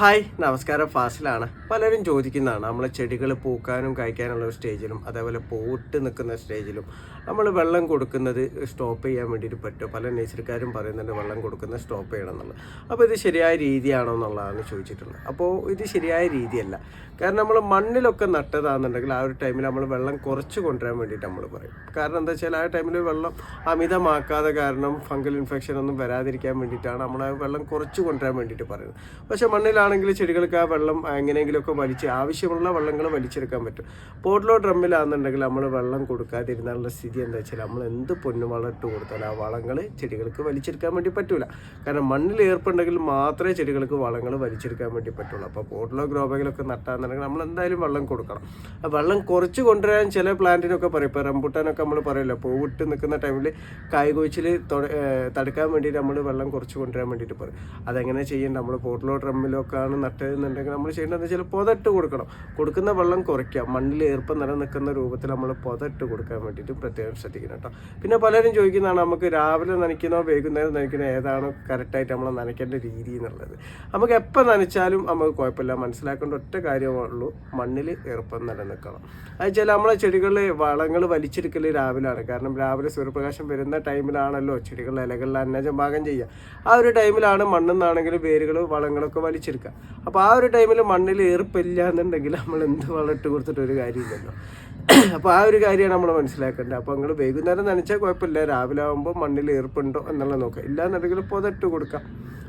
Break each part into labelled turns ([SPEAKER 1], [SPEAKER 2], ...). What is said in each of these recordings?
[SPEAKER 1] Hi നമസ്കാരം. ഫാസിലാണ്. പലരും ചോദിക്കുന്നതാണ് നമ്മൾ ചെടികൾ പൂക്കാനും കായ്ക്കാനുള്ള സ്റ്റേജിലും അതേപോലെ പൂട്ട് നിൽക്കുന്ന സ്റ്റേജിലും നമ്മൾ വെള്ളം കൊടുക്കുന്നത് സ്റ്റോപ്പ് ചെയ്യാൻ വേണ്ടിയിട്ട് പറ്റുമോ? പല നേച്ചർക്കാരും പറയുന്നുണ്ട് വെള്ളം കൊടുക്കുന്നത് സ്റ്റോപ്പ് ചെയ്യണം എന്നുള്ളത് അപ്പോൾ ഇത് ശരിയായ രീതിയാണോ എന്നുള്ളതാണ് ചോദിച്ചിട്ടുള്ളത്. അപ്പോൾ ഇത് ശരിയായ രീതിയല്ല. കാരണം നമ്മൾ മണ്ണിലൊക്കെ നട്ടതാണെന്നുണ്ടെങ്കിൽ ആ ഒരു ടൈമിൽ നമ്മൾ വെള്ളം കുറച്ച് കൊണ്ടുവരാൻ വേണ്ടിയിട്ട് നമ്മൾ പറയും. കാരണം എന്താ വെച്ചാൽ ആ ടൈമിൽ വെള്ളം അമിതമാക്കാതെ കാരണം ഫംഗൽ ഇൻഫെക്ഷൻ ഒന്നും വരാതിരിക്കാൻ വേണ്ടിയിട്ടാണ് നമ്മൾ ആ വെള്ളം കുറച്ച് കൊണ്ടുവരാൻ വേണ്ടിയിട്ട് പറയുന്നത്. പക്ഷേ മണ്ണിലാണെങ്കിൽ ചെടികൾക്ക് ആ വെള്ളം എങ്ങനെയെങ്കിലുമൊക്കെ വലിച്ച് ആവശ്യമുള്ള വെള്ളങ്ങൾ വലിച്ചെടുക്കാൻ പറ്റും. പോട്ടിലോ ഡ്രമ്മിലാണെന്നുണ്ടെങ്കിൽ നമ്മൾ വെള്ളം കൊടുക്കാതിരുന്നാലുള്ള സ്ഥിതി എന്താ വെച്ചാൽ നമ്മൾ എന്ത് പൊന്നു വളം ഇട്ട് കൊടുത്താലും ആ വളങ്ങൾ ചെടികൾക്ക് വലിച്ചെടുക്കാൻ വേണ്ടി പറ്റില്ല കാരണം മണ്ണിൽ ഏർപ്പുണ്ടെങ്കിൽ മാത്രമേ ചെടികൾക്ക് വളങ്ങൾ വലിച്ചെടുക്കാൻ വേണ്ടി പറ്റുള്ളൂ. അപ്പോൾ പോട്ടിലോ ഗ്രോബാഗിലൊക്കെ നട്ടാന്നുണ്ടെങ്കിൽ നമ്മൾ എന്തായാലും വെള്ളം കൊടുക്കണം. വെള്ളം കുറച്ച് കൊണ്ടുവരാൻ ചില പ്ലാന്റിനൊക്കെ പറയും. ഇപ്പോൾ റംബുട്ടാനൊക്കെ നമ്മൾ പറയല്ലോ പൂവിട്ട് നിൽക്കുന്ന ടൈമിൽ കായ്കൊഴിച്ചിൽ തടുക്കാൻ വേണ്ടിയിട്ട് നമ്മൾ വെള്ളം കുറച്ച് കൊണ്ടുവരാൻ വേണ്ടിയിട്ട് പറയും. അതെങ്ങനെ ചെയ്യേണ്ട? നമ്മൾ പോട്ടിലോ ഡ്രമ്മിലൊക്കെ ആണ് നട്ടതെന്നുണ്ടെങ്കിൽ നമ്മൾ ചെയ്യേണ്ടതെന്ന് വെച്ചാൽ പുതട്ട് കൊടുക്കണം. കൊടുക്കുന്ന വെള്ളം കുറയ്ക്കുക. മണ്ണിൽ ഈർപ്പം നിലനിൽക്കുന്ന രൂപത്തിൽ നമ്മൾ പുതട്ട് കൊടുക്കാൻ വേണ്ടിയിട്ട് പ്രത്യേകം ശ്രദ്ധിക്കണം കേട്ടോ. പിന്നെ പലരും ചോദിക്കുന്നതാണ് നമുക്ക് രാവിലെ നനയ്ക്കുന്നോ വൈകുന്നേരം നനയ്ക്കുന്നോ ഏതാണ് കറക്റ്റായിട്ട് നമ്മൾ നനയ്ക്കേണ്ട രീതി എന്നുള്ളത്. നമുക്ക് എപ്പോൾ നനച്ചാലും നമുക്ക് കുഴപ്പമില്ല. മനസ്സിലാക്കേണ്ട ഒറ്റ കാര്യമുള്ളൂ. മണ്ണിൽ ഈർപ്പം നിലനിൽക്കണം. അത് ചില നമ്മളെ ചെടികളിൽ വളങ്ങൾ വലിച്ചെടുക്കൽ രാവിലെയാണ്. കാരണം രാവിലെ സൂര്യപ്രകാശം വരുന്ന ടൈമിലാണല്ലോ ചെടികളുടെ ഇലകളിൽ അന്നജം പാകം ചെയ്യുക. ആ ഒരു ടൈമിലാണ് മണ്ണെന്നാണെങ്കിൽ വേരുകൾ വളങ്ങളൊക്കെ വലിച്ചെടുക്കുക. അപ്പോൾ ആ ഒരു ടൈമിൽ മണ്ണിൽ ഈർപ്പില്ല എന്നുണ്ടെങ്കിൽ നമ്മൾ എന്ത് വളം കൊടുത്തിട്ട് ഒരു കാര്യമില്ലല്ലോ. അപ്പോൾ ആ ഒരു കാര്യമാണ് നമ്മൾ മനസ്സിലാക്കേണ്ടത്. അപ്പോൾ നിങ്ങൾ വൈകുന്നേരം നനച്ചാൽ കുഴപ്പമില്ല. രാവിലെ ആകുമ്പോൾ മണ്ണിൽ ഈർപ്പുണ്ടോ എന്നുള്ളത് നോക്കുക. ഇല്ലാന്നുണ്ടെങ്കിൽ പുതട്ട് കൊടുക്കാം.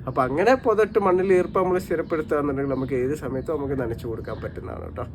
[SPEAKER 1] അപ്പോൾ അങ്ങനെ പുതട്ട് മണ്ണിൽ ഈർപ്പം നമ്മൾ സ്ഥിരപ്പെടുത്തുക എന്നുണ്ടെങ്കിൽ നമുക്ക് ഏത് സമയത്തും നമുക്ക് നനച്ചു കൊടുക്കാൻ പറ്റുന്നതാണ് കേട്ടോ.